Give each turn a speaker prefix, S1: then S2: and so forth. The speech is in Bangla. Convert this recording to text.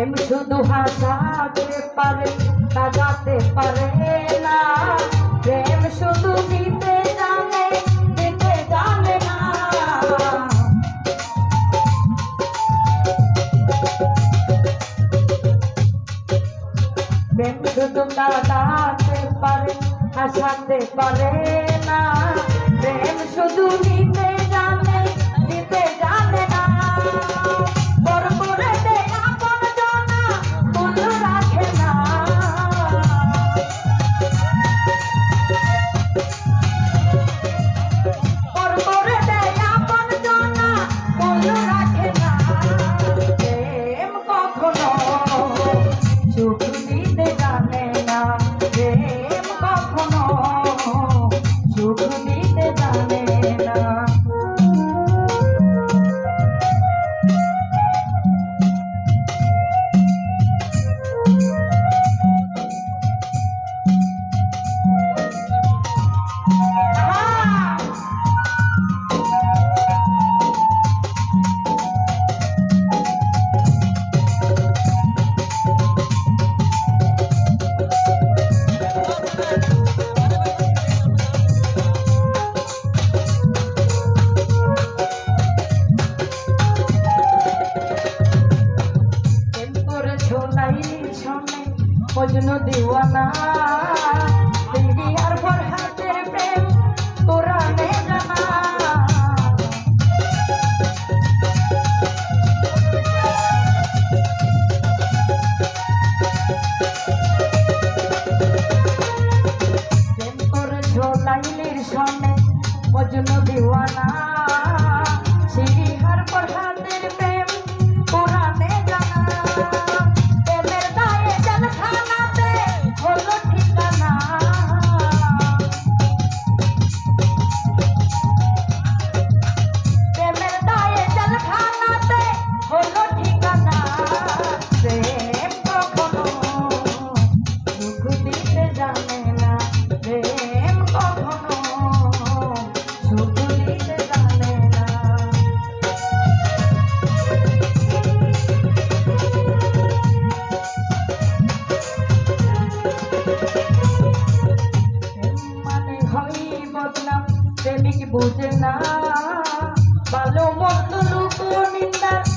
S1: প্রেম শুধু হাসাতে পারে সাজাতে পারে না প্রেম শুধু নিতে জানে দিতে জানে না প্রেম শুধু কাটাতে পারে হাসাতে পারে না। প্রেম শুধু নিতে Thank you. মজনু দিওয়ানা। দিদি আর ফরহাদের প্রেম কোরআনে জানা। প্রেম করেছ লাইলির সনে মজনু দিওয়ানা। Thank you.